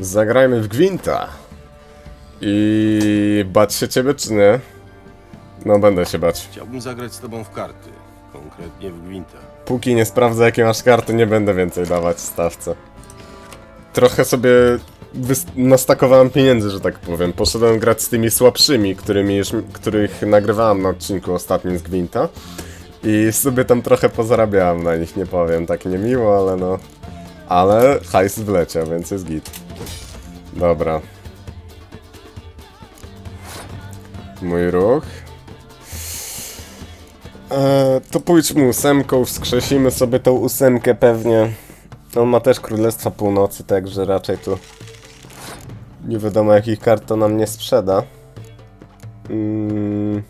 Zagrajmy w Gwinta. I bać się ciebie, czy nie? No, będę się bać. Chciałbym zagrać z tobą w karty, konkretnie w Gwinta. Póki nie sprawdzę, jakie masz karty, nie będę więcej dawać stawce. Trochę sobie nastakowałem pieniędzy, że tak powiem. Poszedłem grać z tymi słabszymi, którymi już, których nagrywałem na odcinku ostatnim z Gwinta. I sobie tam trochę pozarabiałem na nich, nie powiem, tak niemiło, ale no... Ale hajs wleciał, więc jest git. Dobra. Mój ruch. Eee, to pójdźmy ósemką, wskrzesimy sobie tą ósemkę pewnie. On ma też Królestwa Północy, także raczej tu nie wiadomo jakich kart to nam nie sprzeda. Mm.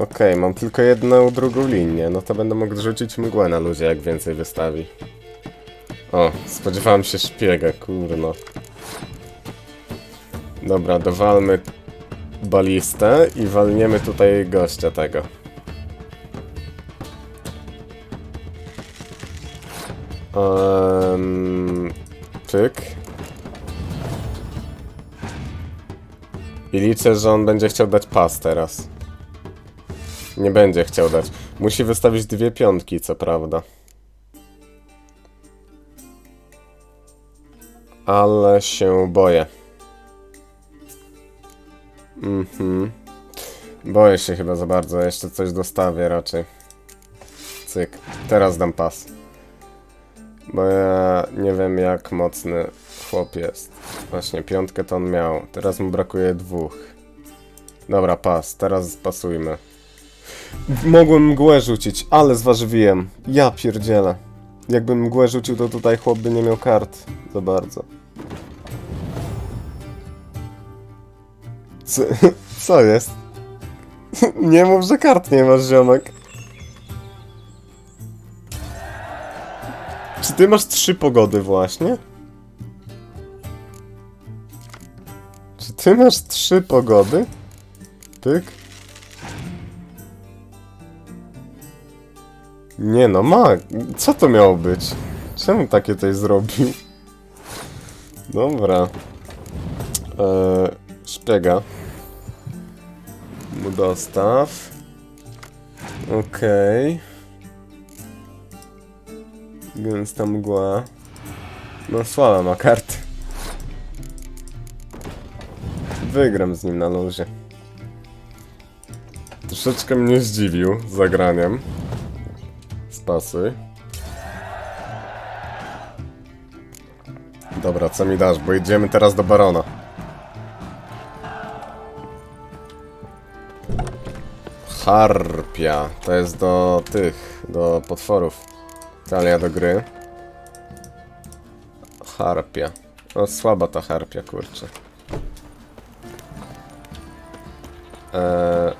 Okej, mam tylko jedną drugą linię, no to będę mógł rzucić mgłę na luzie, jak więcej wystawi. O, spodziewałem się szpiega, kurno. Dobra, dowalmy balistę i walniemy tutaj gościa tego. Um, pyk. I liczę, że on będzie chciał dać pas teraz. Nie będzie chciał dać. Musi wystawić dwie piątki, co prawda. Ale się boję. Mhm. Boję się chyba za bardzo, jeszcze coś dostawię raczej. Cyk. Teraz dam pas. Bo ja nie wiem jak mocny chłop jest. Właśnie piątkę to on miał. Teraz mu brakuje dwóch. Dobra, pas. Teraz pasujmy. Mogłem mgłę rzucić, ale zważywiłem. Ja pierdzielę. Jakbym mgłę rzucił, to tutaj chłop by nie miał kart. Za bardzo. Co, co jest? Nie mów, że kart nie masz, ziomek. Czy ty masz trzy pogody właśnie? Czy ty masz trzy pogody? Pyk. Nie no, ma. Co to miało być? Czemu takie coś zrobił? Dobra. Eee, szpiega. Mu dostaw. Okej. Gęsta mgła. No słaba ma karty. Wygram z nim na luzie. Troszeczkę mnie zdziwił zagraniem. Dobra, co mi dasz? Bo idziemy teraz do Barona. Harpia. To jest do tych, do potworów. Talia do gry. Harpia. No słaba ta harpia, kurczę. Eee,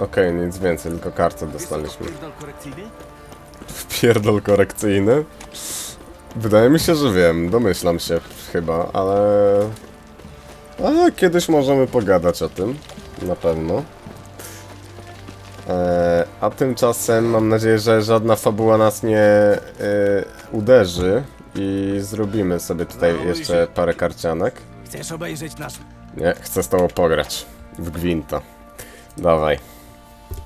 Okej, nic więcej, tylko kartę dostaliśmy. Wpierdol korekcyjny? Wydaje mi się, że wiem, domyślam się chyba, ale... Kiedyś możemy pogadać o tym, na pewno. Eee, a tymczasem mam nadzieję, że żadna fabuła nas nie e, uderzy i zrobimy sobie tutaj jeszcze parę karcianek. Chcesz obejrzeć nasz... Nie, chcę z tobą pograć w Gwinta. Dawaj.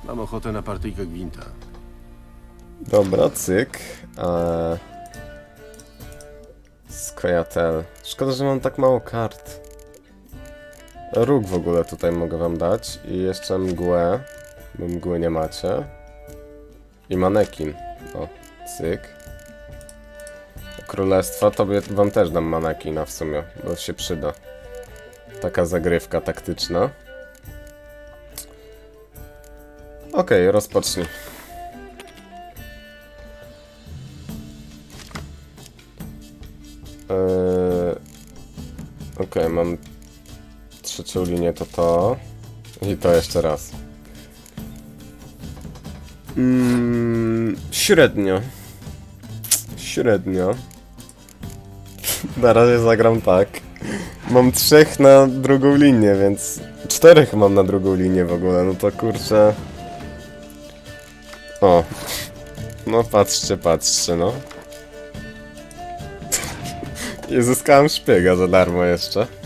Mam ochotę na partyjkę Gwinta. Dobra, cyk. Eee... Skojatel. Szkoda, że mam tak mało kart. Róg w ogóle tutaj mogę wam dać. I jeszcze mgłę. Bo mgły nie macie. I manekin. O, cyk. Królestwa, tobie wam też dam manekina w sumie, bo się przyda. Taka zagrywka taktyczna. Okej, rozpocznij. Trzecią linię, to to. I to jeszcze raz. Mm, średnio. Średnio. Na razie zagram tak. Mam trzech na drugą linię, więc... Czterech mam na drugą linię w ogóle, no to kurczę... O. No patrzcie, patrzcie, no. I zyskałem szpiega za darmo jeszcze.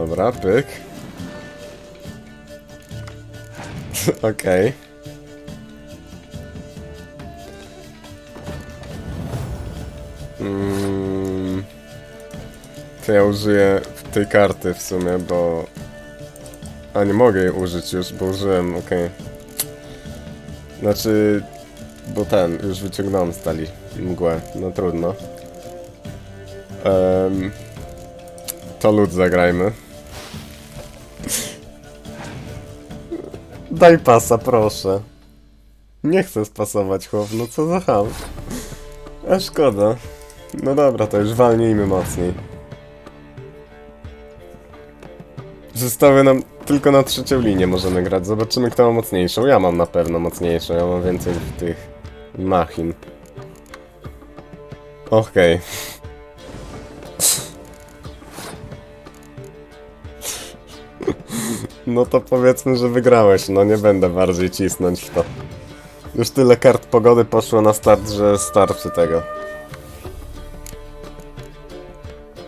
Dobra, pyk. Okej. Mm. To ja użyję tej karty w sumie, bo... A nie mogę jej użyć już, bo użyłem, okej. Znaczy... Bo ten, już wyciągnąłem stali mgłę, no trudno. Em, to lód zagrajmy. Daj pasa, proszę. Nie chcę spasować, chłop, no co za ham. A szkoda. No dobra, to już walnijmy mocniej. Zostały nam tylko na trzecią linię możemy grać. Zobaczymy kto ma mocniejszą. Ja mam na pewno mocniejszą, ja mam więcej tych machin. Okej. No to powiedzmy, że wygrałeś. No nie będę bardziej cisnąć w to. Już tyle kart pogody poszło na start, że starczy tego.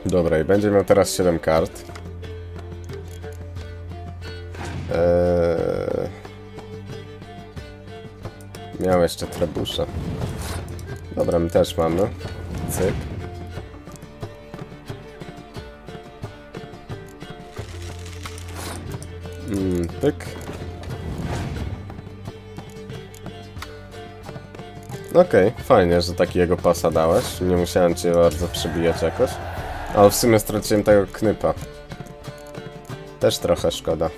Dobra, i będzie miał teraz 7 kart. Eee... Miał jeszcze trebusza. Dobra, my też mamy. Cyk. Mm, pyk. Okej, fajnie, że takiego pasa dałeś. Nie musiałem cię bardzo przebijać jakoś. Ale w sumie straciłem tego knypa. Też trochę szkoda.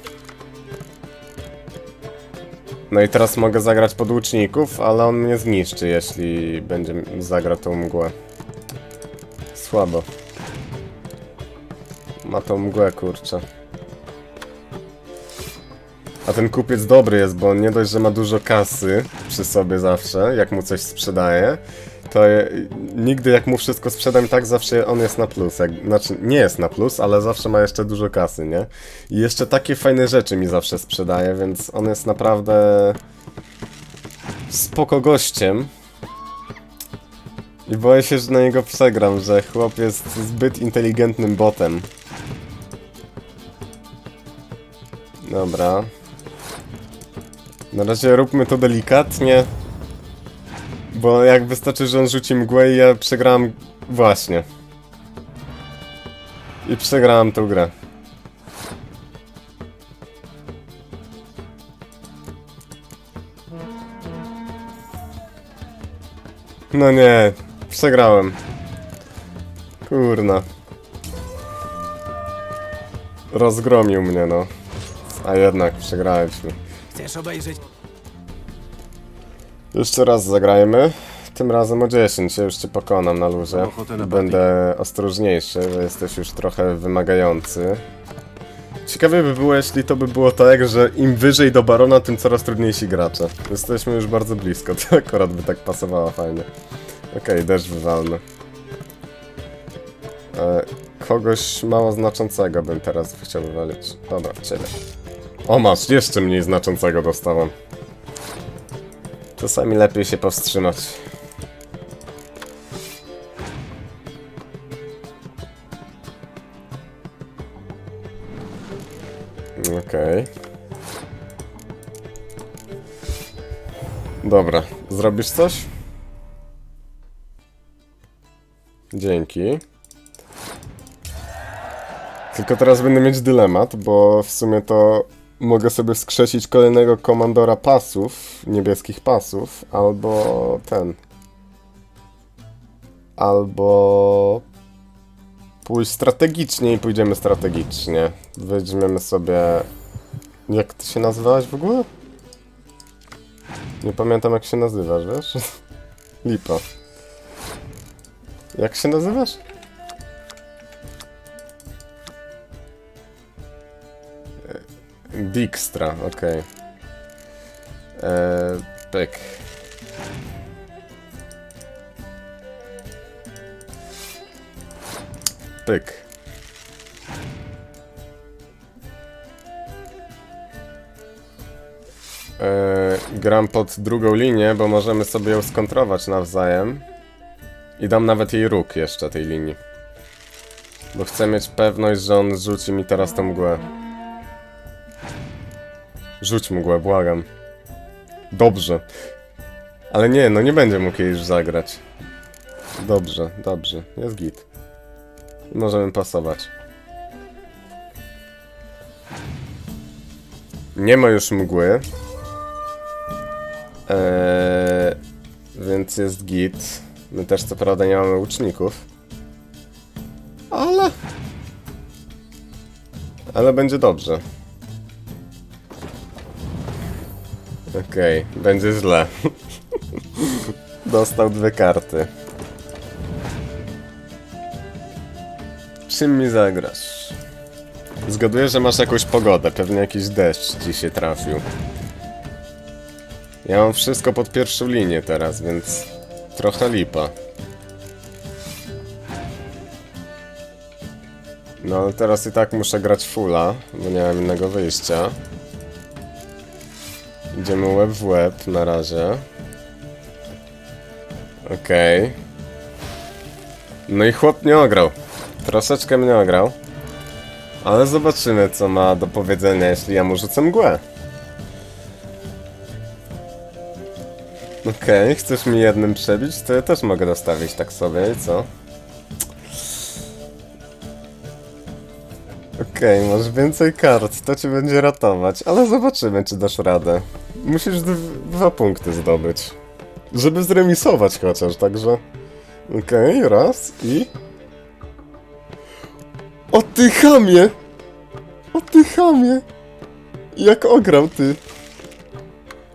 No i teraz mogę zagrać pod łuczników, ale on mnie zniszczy, jeśli będzie zagrał tą mgłę. Słabo. Ma tą mgłę, kurczę. A ten kupiec dobry jest, bo nie dość, że ma dużo kasy przy sobie zawsze, jak mu coś sprzedaje, to je, nigdy jak mu wszystko sprzedam, tak zawsze on jest na plus. Jak, znaczy, nie jest na plus, ale zawsze ma jeszcze dużo kasy, nie? I jeszcze takie fajne rzeczy mi zawsze sprzedaje, więc on jest naprawdę spoko gościem. I boję się, że na niego przegram, że chłop jest zbyt inteligentnym botem. Dobra. Na razie róbmy to delikatnie. Bo jak wystarczy, że on rzuci mgłę i ja przegrałem... Właśnie. I przegrałem tą grę. No nie, przegrałem. Kurna. Rozgromił mnie, no. A jednak przegraliśmy. Chcesz obejrzeć? Jeszcze raz zagrajmy. Tym razem o 10, ja już cię pokonam na luzie. Będę ostrożniejszy, bo jesteś już trochę wymagający. Ciekawie by było, jeśli to by było tak, że im wyżej do barona, tym coraz trudniejsi gracze. Jesteśmy już bardzo blisko, to akurat by tak pasowało fajnie. Okej, deszcz wywalmy. E, kogoś mało znaczącego bym teraz chciał wywalić. Dobra, ciebie. O masz, jeszcze mniej znaczącego dostałem. Czasami lepiej się powstrzymać. Okej. Dobra, zrobisz coś? Dzięki. Tylko teraz będę mieć dylemat, bo w sumie to mogę sobie wskrzesić kolejnego komandora pasów, niebieskich pasów, albo ten. Albo pójść strategicznie i pójdziemy strategicznie. Weźmiemy sobie... Jak ty się nazywałeś w ogóle? Nie pamiętam jak się nazywasz, wiesz? Lipa. Jak się nazywasz? Dijkstra, okej. Eee, pyk. Pyk. Eee, gram pod drugą linię, bo możemy sobie ją skontrować nawzajem. I dam nawet jej róg jeszcze tej linii. Bo chcę mieć pewność, że on rzuci mi teraz tą mgłę. Rzuć mgłę, błagam. Dobrze. Ale nie, no nie będzie mógł jej już zagrać. Dobrze, dobrze. Jest git. Możemy pasować. Nie ma już mgły. Eee, więc jest git. My też co prawda nie mamy łuczników. Ale... Ale będzie dobrze. Okej, będzie źle. Dostał dwie karty. Czym mi zagrasz? Zgaduję, że masz jakąś pogodę, pewnie jakiś deszcz ci się trafił. Ja mam wszystko pod pierwszą linię teraz, więc trochę lipa. No ale teraz i tak muszę grać fulla, bo nie mam innego wyjścia. Idziemy łeb w łeb na razie. Okej. No i chłop nie ograł. Troszeczkę mnie ograł. Ale zobaczymy, co ma do powiedzenia, jeśli ja mu rzucę mgłę. Okej, chcesz mi jednym przebić, to ja też mogę dostawić tak sobie, co? Okej, masz więcej kart, to cię będzie ratować, ale zobaczymy, czy dasz radę. Musisz dw- dwa punkty zdobyć. Żeby zremisować chociaż, także... Okej, raz i... O ty chamie! O ty chamie! Jak ograł ty!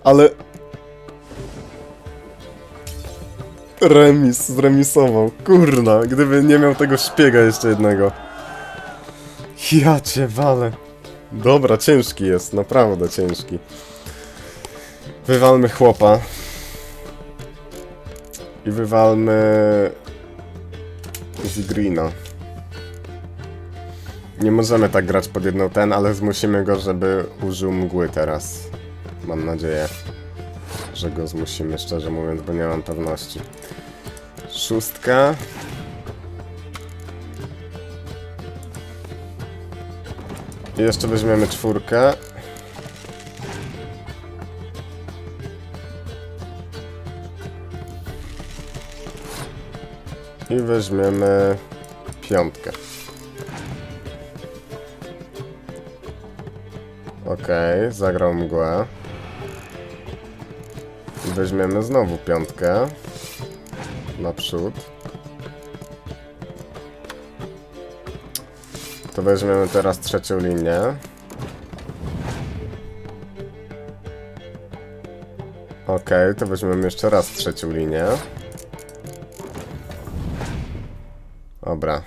Ale... Remis, zremisował. Kurna, gdyby nie miał tego szpiega jeszcze jednego. Ja cię walę. Dobra, ciężki jest, naprawdę ciężki. Wywalmy chłopa. I wywalmy... Zigreena. Nie możemy tak grać pod jedną ten, ale zmusimy go, żeby użył mgły teraz. Mam nadzieję, że go zmusimy, szczerze mówiąc, bo nie mam pewności. Szóstka. I jeszcze weźmiemy czwórkę. I weźmiemy piątkę. Okej, zagrał mgłę. I Weźmiemy znowu piątkę. Naprzód. To weźmiemy teraz trzecią linię. Okej, to weźmiemy jeszcze raz trzecią linię. Dobra.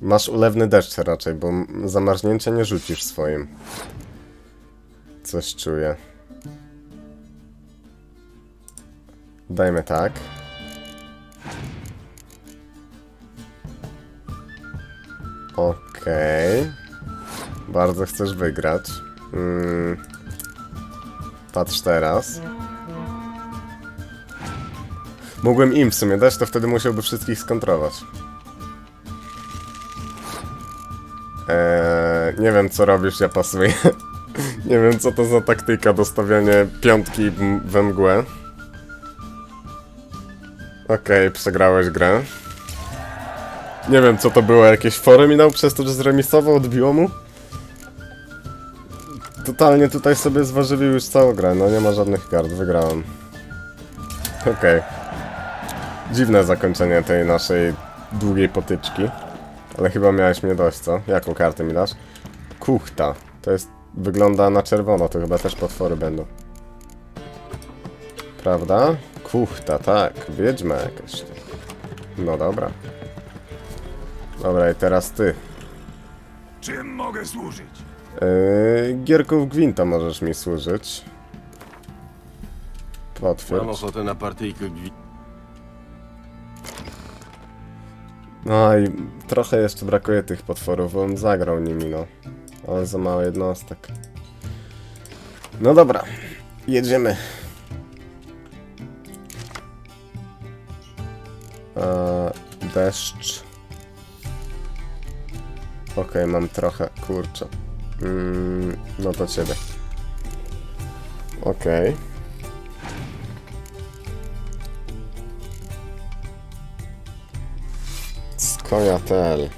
Masz ulewny deszcz raczej, bo zamarznięcia nie rzucisz swoim. Coś czuję. Dajmy tak. Okej. Bardzo chcesz wygrać. Mm. Patrz teraz. Mógłbym im w sumie dać, to wtedy musiałby wszystkich skontrować. Eee, nie wiem co robisz, ja pasuję. nie wiem co to za taktyka dostawianie piątki we mgłę. Okej, przegrałeś grę. Nie wiem co to było, jakieś fory mi dał przez to, że zremisował, odbiło mu? Totalnie tutaj sobie zważywił już całą grę, no nie ma żadnych kart, wygrałem. Okej. Dziwne zakończenie tej naszej długiej potyczki. Ale chyba miałeś mnie dość, co? Jaką kartę mi dasz? Kuchta. To jest... Wygląda na czerwono, to chyba też potwory będą. Prawda? Kuchta, tak. Wiedźma jakaś. No dobra. Dobra, i teraz ty. Czym mogę służyć? Yy, gierków Gwinta możesz mi służyć. Mam Potwierdź. ochotę na partyjkę gwinta. No i trochę jeszcze brakuje tych potworów, bo on zagrał nimi, no. Ale za mało jednostek. No dobra, jedziemy. Eee, deszcz. Okej, okay, mam trochę, kurczę. Mm, no to ciebie. Okej. Okay. Skojatel.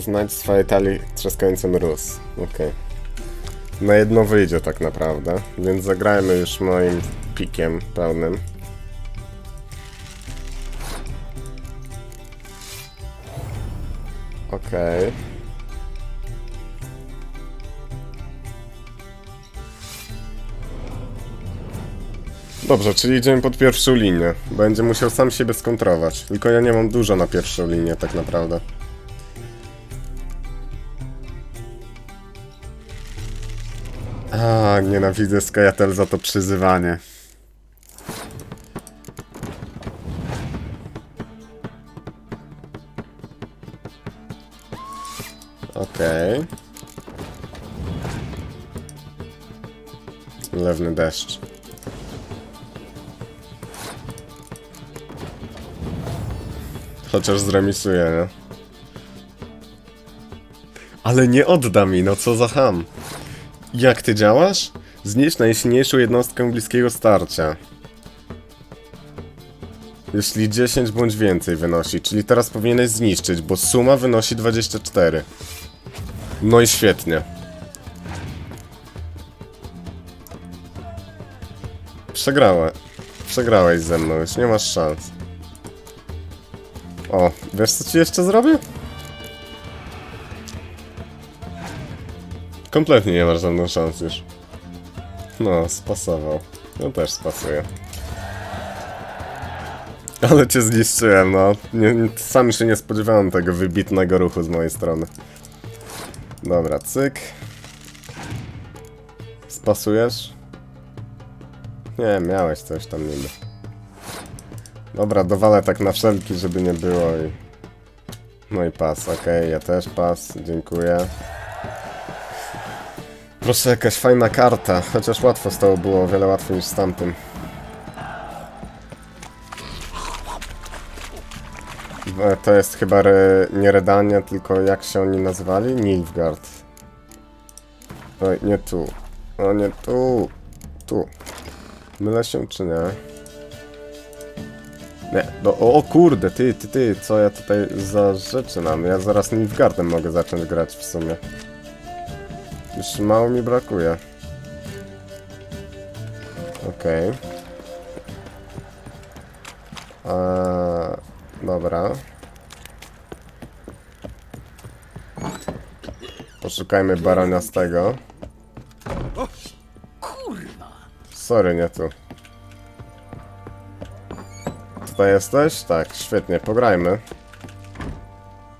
Znajdź w swojej talii trzaskający mróz. Okej. Na jedno wyjdzie tak naprawdę, więc zagrajmy już moim pikiem pełnym. Okej. Dobrze, czyli idziemy pod pierwszą linię. Będzie musiał sam siebie skontrować. Tylko ja nie mam dużo na pierwszą linię tak naprawdę. A, nienawidzę Skytel za to przyzywanie. Okej. Lewny deszcz. Chociaż zremisuje, nie? Ale nie odda mi, no co za ham. Jak ty działasz? Zniszcz najsilniejszą jednostkę bliskiego starcia. Jeśli 10 bądź więcej wynosi, czyli teraz powinieneś zniszczyć, bo suma wynosi 24. No i świetnie. Przegrałem. Przegrałeś ze mną, już nie masz szans. O, wiesz co ci jeszcze zrobię? Kompletnie nie masz żadną szans już. No, spasował. No też spasuje. Ale cię zniszczyłem, no. Nie, sam się nie spodziewałem tego wybitnego ruchu z mojej strony. Dobra, cyk. Spasujesz? Nie, miałeś coś tam niby. Dobra, dowalę tak na wszelki, żeby nie było i... No i pas, okej, ja też pas, dziękuję. Proszę, jakaś fajna karta, chociaż łatwo z tą było, wiele łatwiej niż z tamtym. To jest chyba re, nie Redania, tylko jak się oni nazwali? Nilfgaard. Oj, nie tu. O, nie tu. Tu. Mylę się czy nie? Nie, no, o, o kurde, ty, ty, ty, co ja tutaj za rzeczy mam? Ja zaraz Nilfgaardem mogę zacząć grać w sumie. Już mało mi brakuje. Okej. Eee, Dobra. Poszukajmy baroniastego. Kurwa! Sorry, nie tu. Tutaj jesteś? Tak, świetnie, pograjmy.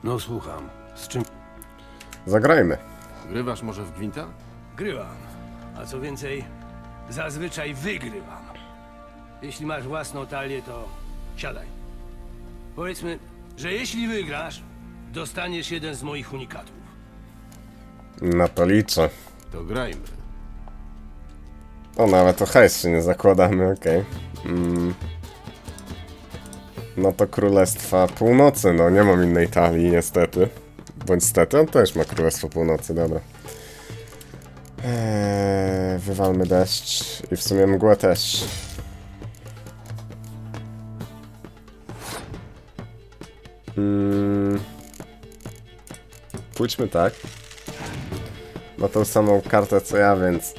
No słucham. Z czym Zagrajmy. Grywasz może w gwinta? Grywam. A co więcej, zazwyczaj wygrywam. Jeśli masz własną talię, to siadaj. Powiedzmy, że jeśli wygrasz, dostaniesz jeden z moich unikatów. Na to liczę. To grajmy. O, nawet o hajs się nie zakładamy, okej. Mm. No to Królestwa Północy, no nie mam innej talii niestety. Bądź stety, on też ma Królestwo Północy, dobra. Eee, wywalmy deszcz i w sumie mgłę też. Mm. Pójdźmy tak. Ma tą samą kartę co ja, więc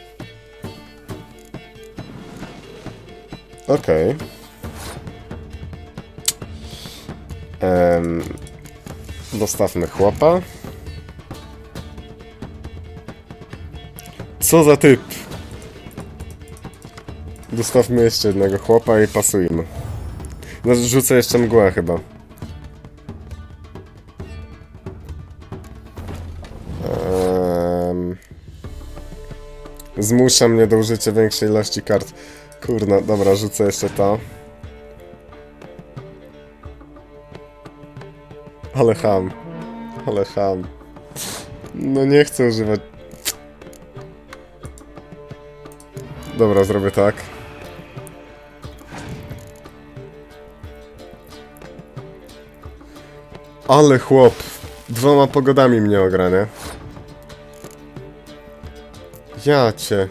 Okej. Em, Dostawmy chłopa. Co za typ? Dostawmy jeszcze jednego chłopa i pasujmy. No, rzucę jeszcze mgłę chyba. Zmusza mnie do użycia większej ilości kart. Kurna, dobra, rzucę jeszcze to. Ale ham. Ale ham. No nie chcę używać. Dobra, zrobię tak. Ale chłop. Dwoma pogodami mnie ogra, nie? Ja cię.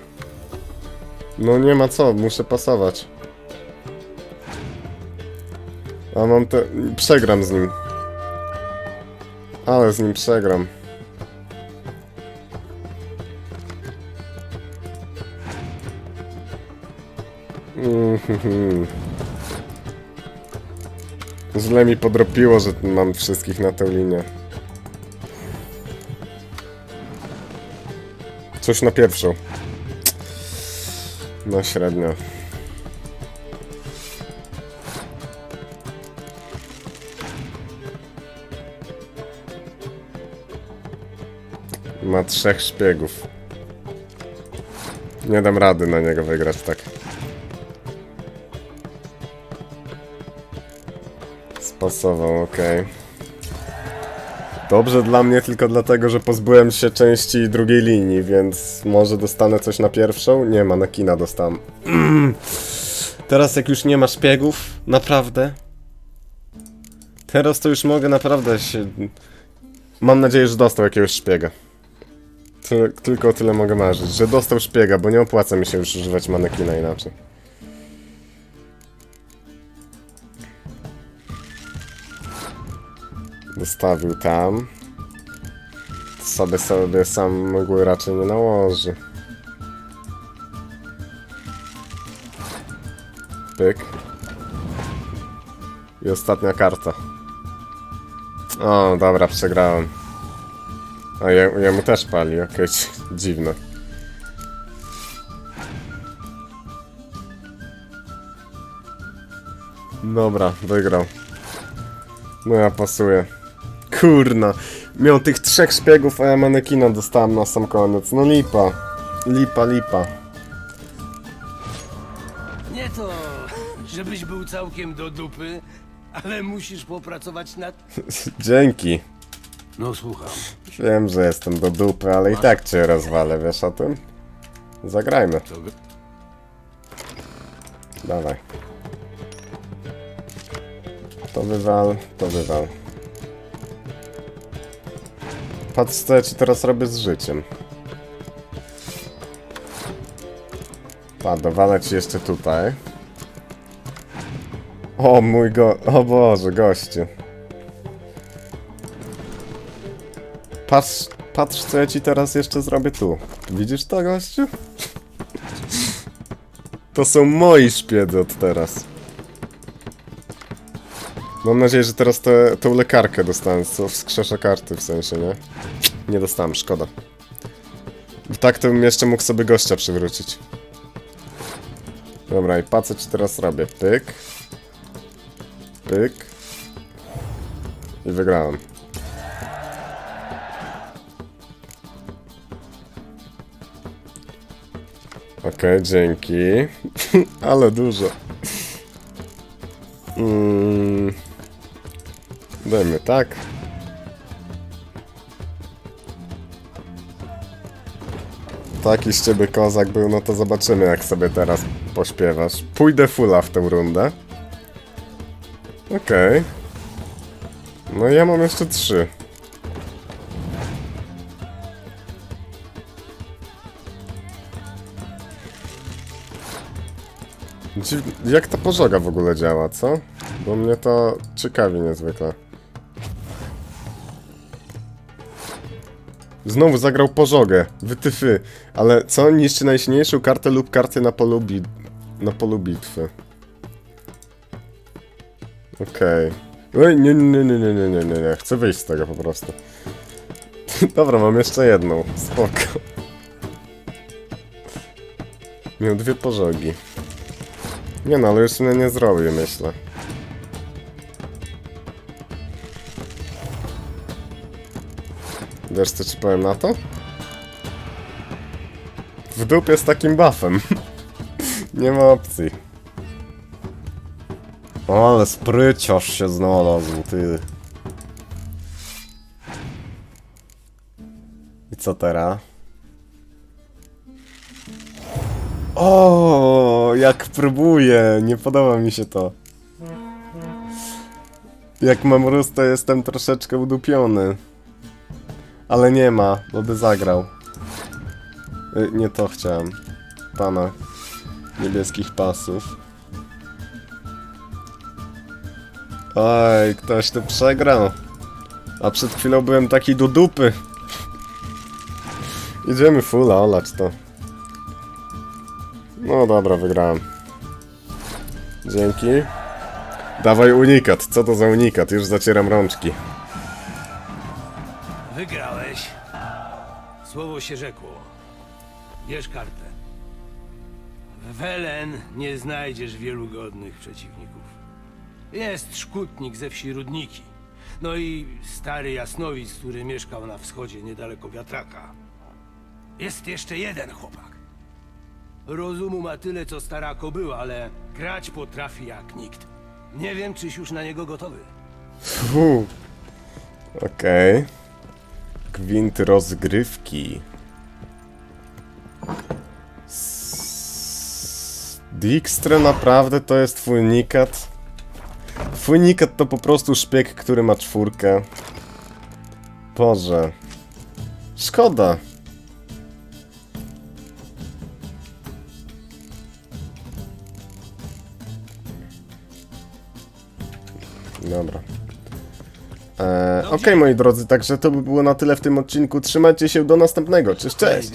No nie ma co, muszę pasować. A mam te... Przegram z nim. Ale z nim przegram. Mhm. Źle mi podrobiło, że mam wszystkich na tę linię. Coś na pierwszą. No średnio. Ma trzech szpiegów. Nie dam rady na niego wygrać tak. Spasował, okej. Dobrze dla mnie tylko dlatego, że pozbyłem się części drugiej linii, więc może dostanę coś na pierwszą? Nie ma, na kina dostałem. Teraz jak już nie ma szpiegów, naprawdę. Teraz to już mogę naprawdę się... Mam nadzieję, że dostał jakiegoś szpiega. Ty, tylko o tyle mogę marzyć, że dostał szpiega, bo nie opłaca mi się już używać manekina inaczej. Dostawił tam. Sobie sobie sam mgły raczej nie nałoży. Pyk. I ostatnia karta. O, dobra, przegrałem. A ja, jemu też pali, okej, dziwne. Dobra, wygrał. No ja pasuję. Kurna. Miał tych trzech szpiegów, a ja manekina dostałem na sam koniec. No lipa. Lipa, lipa. Nie to, żebyś był całkiem do dupy, ale musisz popracować nad... Dzięki. No słucham. Wiem, że jestem do dupy, ale i tak cię rozwalę, wiesz o tym? Zagrajmy. To Dawaj. To wywal, to wywal. Patrz co ja ci teraz robię z życiem. Pa, dowalę ci jeszcze tutaj. O mój go... O Boże, gościu. Patrz, patrz co ja ci teraz jeszcze zrobię tu. Widzisz to, gościu? To są moi szpiedzy od teraz. Mam nadzieję, że teraz tę tą lekarkę dostanę, co wskrzesza karty w sensie, nie? Nie dostałem, szkoda. Tak to bym jeszcze mógł sobie gościa przywrócić. Dobra, i pa co ci teraz robię? Pyk. Pyk. I wygrałem. Okej, dzięki. Ale dużo. Mm. Dajmy tak. Taki ciebie kozak był, no to zobaczymy jak sobie teraz pośpiewasz. Pójdę fulla w tę rundę. Okej. No i ja mam jeszcze trzy. Jak ta pożoga w ogóle działa, co? Bo mnie to ciekawi niezwykle. Znowu zagrał pożogę, wytyfy. Ale co niszczy najsilniejszą kartę lub karty na polu, bi... na polu bitwy? Okej. Okay. Nie, nie, nie, nie, nie, nie, nie, nie, chcę wyjść z tego po prostu. Dobra, mam jeszcze jedną, spoko. Miał dwie pożogi. Nie no, ale już mnie nie zrobię, myślę. Wiesz co ci powiem na to? W dupie z takim buffem. nie ma opcji. O, ale spryciarz się znalazł, ty. I co teraz? O, jak próbuję, nie podoba mi się to. Jak mam rósł, to jestem troszeczkę udupiony. Ale nie ma, bo by zagrał. Y, Nie to chciałem. Pana niebieskich pasów. Oj, ktoś tu przegrał. A przed chwilą byłem taki do dupy. Idziemy fulla, olać to. No dobra, wygrałem. Dzięki. Dawaj unikat. Co to za unikat? Już zacieram rączki. Wygrałeś. Słowo się rzekło. Bierz kartę. W Welen nie znajdziesz wielu godnych przeciwników. Jest szkutnik ze wsi Rudniki. No i stary jasnowic, który mieszkał na wschodzie niedaleko wiatraka. Jest jeszcze jeden chłopak. Rozumu ma tyle, co stara kobyła, ale grać potrafi jak nikt. Nie wiem, czyś już na niego gotowy. Fu. Okej. Gwint rozgrywki. Dijkstra naprawdę to jest twój nikat? Twój nikat to po prostu szpieg, który ma czwórkę. Boże. Szkoda. Okej, moi drodzy, także to by było na tyle w tym odcinku. Trzymajcie się do następnego. Cześć, cześć!